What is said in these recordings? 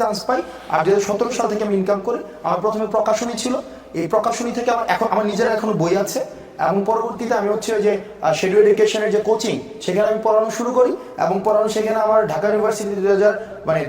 Chance পাই আর দু সাল থেকে আমি ইনকাম করি। আমার প্রথমে প্রকাশনী ছিল। এই প্রকাশনী থেকে আমার এখন, আমার নিজের এখনও বই আছে। এবং পরবর্তীতে আমি হচ্ছে যে শেডিউ এডুকেশনের যে কোচিং সেখানে আমি পড়ানো শুরু করি। এবং পড়ানো সেখানে আমার ঢাকা ইউনিভার্সিটি দু হাজার মানে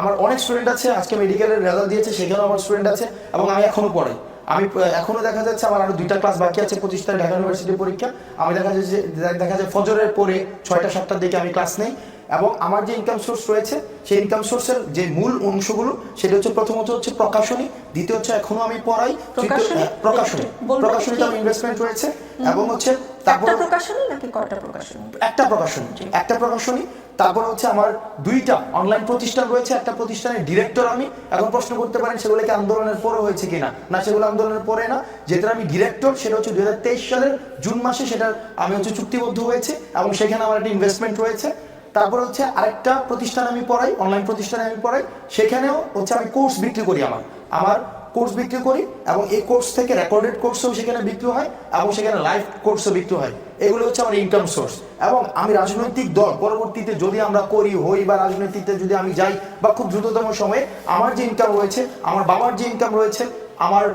আমার অনেক স্টুডেন্ট আছে, আজকে মেডিকেলের রেজাল্ট দিয়েছে, সেখানেও আমার স্টুডেন্ট আছে, এবং আমি এখনও পড়াই। আমি এখনও দেখা যাচ্ছে আমার আরও দুইটা ক্লাস বাকি আছে পঁচিশ তারিখ ঢাকা ইউনিভার্সিটির পরীক্ষা। আমি দেখা যাচ্ছে দেখা যায় ফজরের পরে ছয়টা, সাতটার দিকে আমি ক্লাস নেই। এবং আমার যে ইনকাম সোর্স রয়েছে সেই ইনকাম সোর্সের যে মূল অংশগুলো সেটা হচ্ছে প্রথমত হচ্ছে প্রকাশনী দ্বিতীয় হচ্ছে এখনও আমি পড়াই প্রকাশনী? হ্যাঁ, প্রকাশনী। প্রকাশনীতে? আমার ইনভেস্টমেন্ট রয়েছে এবং হচ্ছে তারপর একটা প্রকাশনী নাকি কয়টা প্রকাশনী? একটা প্রকাশনী একটা প্রকাশনী তারপর হচ্ছে আমার দুইটা অনলাইন প্রতিষ্ঠান রয়েছে একটা প্রতিষ্ঠানের ডিরেক্টর আমি এখন প্রশ্ন করতে পারেন সেগুলো কি আন্দোলনের পরে হয়েছে কিনা? না সেগুলো আন্দোলনের পরে না। যেটা আমি ডিরেক্টর সেটা হচ্ছে দুই হাজার তেইশ সালের জুন মাসে সেটা আমি হচ্ছে চুক্তিবদ্ধ হয়েছে এবং সেখানে আমার একটা ইনভেস্টমেন্ট রয়েছে। তারপর হচ্ছে আরেকটা প্রতিষ্ঠান আমি পড়াই অনলাইন প্রতিষ্ঠানে আমি পড়াই, সেখানেও হচ্ছে আমি কোর্স বিক্রি করি আমার। আমার কোর্স বিক্রি করি এবং এই কোর্স থেকে রেকর্ডেড কোর্সও সেখানে বিক্রি হয় এবং সেখানে লাইভ কোর্সও বিক্রি হয়। এগুলো হচ্ছে আমার ইনকাম সোর্স এবং আমি রাজনৈতিক দল, পরবর্তীতে যদি আমরা করি, হই বা রাজনীতিতে যদি আমি যাই বা খুব দ্রুততম সময়ে আমার যে ইনকাম রয়েছে, আমার বাবার যে ইনকাম রয়েছে, আমার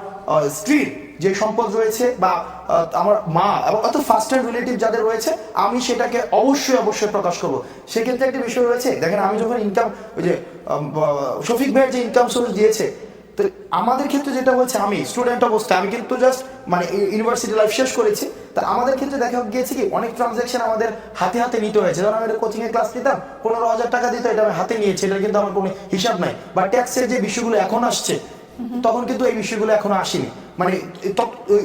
স্ত্রীর যে সম্পদ রয়েছে বা আমার মা এবং অত ফার্স্ট রিলেটিভ যাদের রয়েছে, আমি সেটাকে অবশ্যই অবশ্যই প্রকাশ করব। সেক্ষেত্রে একটা বিষয় রয়েছে, দেখেন আমি যখন ইনকাম ওই যে শফিক ভাইয়ের যে ইনকাম সোর্স দিয়েছে, তো আমাদের ক্ষেত্রে যেটা হচ্ছে আমি স্টুডেন্ট অবস্থায়, আমি কিন্তু জাস্ট মানে ইউনিভার্সিটি লাইফ শেষ করেছি, তা আমাদের ক্ষেত্রে দেখা গিয়েছে কি, অনেক ট্রানজ্যাকশন আমাদের হাতে হাতে নিতে হয়েছে। ধরুন আমি কোচিং এ ক্লাস নিতাম, পনেরো হাজার টাকা দিত, এটা আমি হাতে নিয়েছি, এটা কিন্তু আমার কোনো হিসাব নাই। বা ট্যাক্সের যে বিষয়গুলো এখন আসছে তখন কিন্তু এই বিষয়গুলো এখনও আসেনি। মানে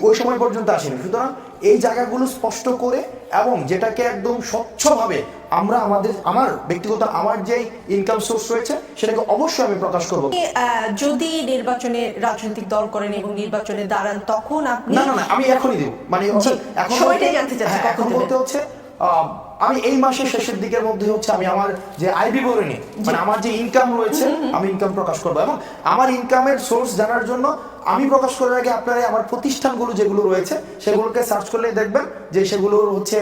ওই- সময় পর্যন্ত আসেনি। সুতরাং এই জায়গাগুলো স্পষ্ট করে এবং যেটাকে একদম স্বচ্ছভাবে আমরা আমাদের আমার ব্যক্তিগত আমার যে ইনকাম সোর্স রয়েছে সেটাকে অবশ্যই আমি প্রকাশ করব। যদি নির্বাচনে রাজনৈতিক দল করেন এবং নির্বাচনে দাঁড়ান তখন আপনি না না আমি এখনই দেব। মানে এখন সময়টাই জানতে চাচ্ছি, হ্যাঁ, কখন এখন বলতে হচ্ছে আমি এই মাসের শেষের দিকের মধ্যে হচ্ছে আমি আমার যে আয় বিবরণী মানে আমার যে ইনকাম রয়েছে আমি ইনকাম প্রকাশ করব এবং আমার ইনকামের সোর্স জানার জন্য আমি প্রকাশ করার আগে আপনারা আমার প্রতিষ্ঠানগুলো যেগুলো রয়েছে সেগুলোকে সার্চ করলে দেখবেন যে সেগুলোর হচ্ছে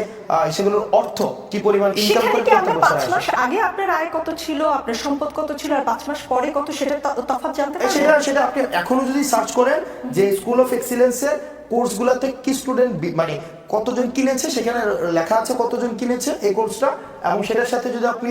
সেগুলোর অর্থ কি পরিমাণ ইনকাম করে কি আমরা প্রত্যেক পাঁচ মাস আগে আপনার আয় কত ছিল আপনার সম্পদ কত ছিল আর পাঁচ মাস পরে কত সেটা তফাৎ জানতে এই সেটা সেটা আপনি এখনও যদি সার্চ করেন যে স্কুল অফ এক্সিলেন্সের কোর্সগুলোতে কি স্টুডেন্ট মানে কতজন কিনেছে, সেখানে লেখা আছে কতজন কিনেছে এই কোর্সটা, এবং সেটার সাথে যদি আপনি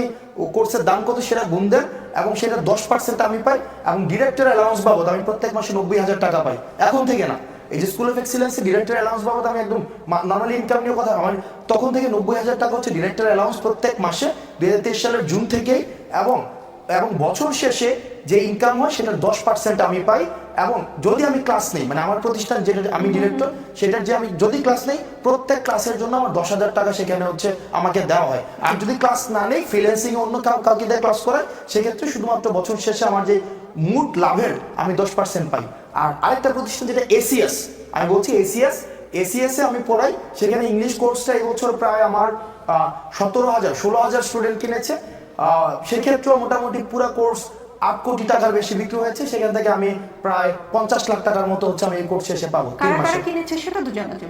কোর্সের দাম কত সেটা গুণ দেন, এবং সেটা দশ পার্সেন্ট আমি পাই, এবং ডিরেক্টর অ্যালাউন্স বাবদ আমি প্রত্যেক মাসে নব্বই হাজার টাকা পাই। এখন থেকে না, এই যে স্কুল অফ এক্সিলেন্সের ডিরেক্টর অ্যালাউন্স বাবদ আমি একদম নর্মালি ইনকাম নিয়ে কথা আমার তখন থেকে নব্বই হাজার টাকা হচ্ছে ডিরেক্টর অ্যালাউন্স প্রত্যেক মাসে দু হাজার তেইশ সালের জুন থেকেই, এবং এবং বছর শেষে যে ইনকাম হয়, সেটার দশ পার্সেন্ট আমি পাই। এবং যদি আমি ক্লাস নেই মানে আমার প্রতিষ্ঠান যেটা আমি ডিরেক্টর সেটার যে আমি যদি ক্লাস নেই, প্রত্যেক ক্লাসের জন্য আমার দশ হাজার টাকা সেখানে হচ্ছে আমাকে দেওয়া হয়। আর যদি ক্লাস না নেই ফ্রিল্যান্সিং অন্য কাউ, কাউকে দিয়ে ক্লাস করায়, সেক্ষেত্রে শুধুমাত্র বছর শেষে আমার যে মুড লাভের আমি দশ পার্সেন্ট পাই। আর আরেকটা প্রতিষ্ঠান যেটা এসিএস আমি বলছি এসিএস এসিএস এ আমি পড়াই। সেখানে ইংলিশ কোর্সটা এই বছর প্রায় আমার সতেরো হাজার, ষোলো হাজার স্টুডেন্ট কিনেছে। সেক্ষেত্রেও মোটামুটি পুরো কোর্স আট কোটি টাকার বেশি বিক্রি হয়েছে সেখান থেকে আমি প্রায় পঞ্চাশ লাখ টাকার মতো হচ্ছে আমি এই কোর্স শেষে পাবো তিন মাসে। কিনেছে সেটা তো জানা যাবে।